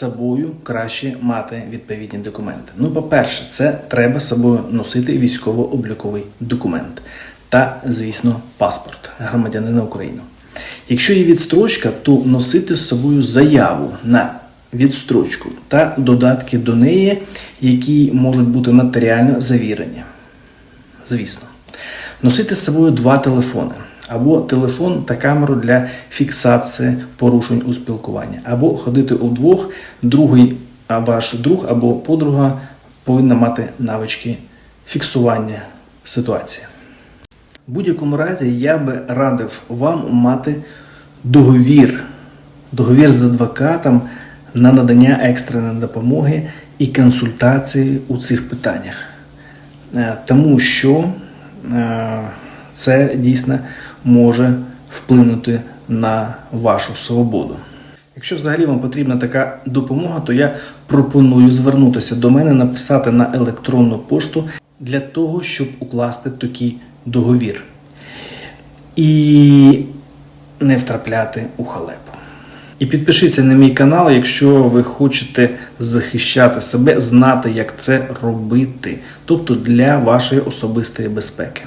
Собою краще мати відповідні документи. Ну, по-перше, це треба з собою носити військово-обліковий документ та, звісно, паспорт громадянина України. Якщо є відстрочка, то носити з собою заяву на відстрочку та додатки до неї, які можуть бути нотаріально завірені. Звісно. Носити з собою два телефони. Або телефон та камеру для фіксації порушень у спілкуванні, або ходити удвох, другий ваш друг або подруга повинна мати навички фіксування ситуації. В будь-якому разі я би радив вам мати договір, договір з адвокатом на надання екстреної допомоги і консультації у цих питаннях. Е, Тому що е, це дійсно може вплинути на вашу свободу. Якщо взагалі вам потрібна така допомога, то я пропоную звернутися до мене, написати на електронну пошту для того, щоб укласти такий договір і не втрапляти у халепу. І підпишіться на мій канал, якщо ви хочете захищати себе, знати, як це робити, тобто для вашої особистої безпеки.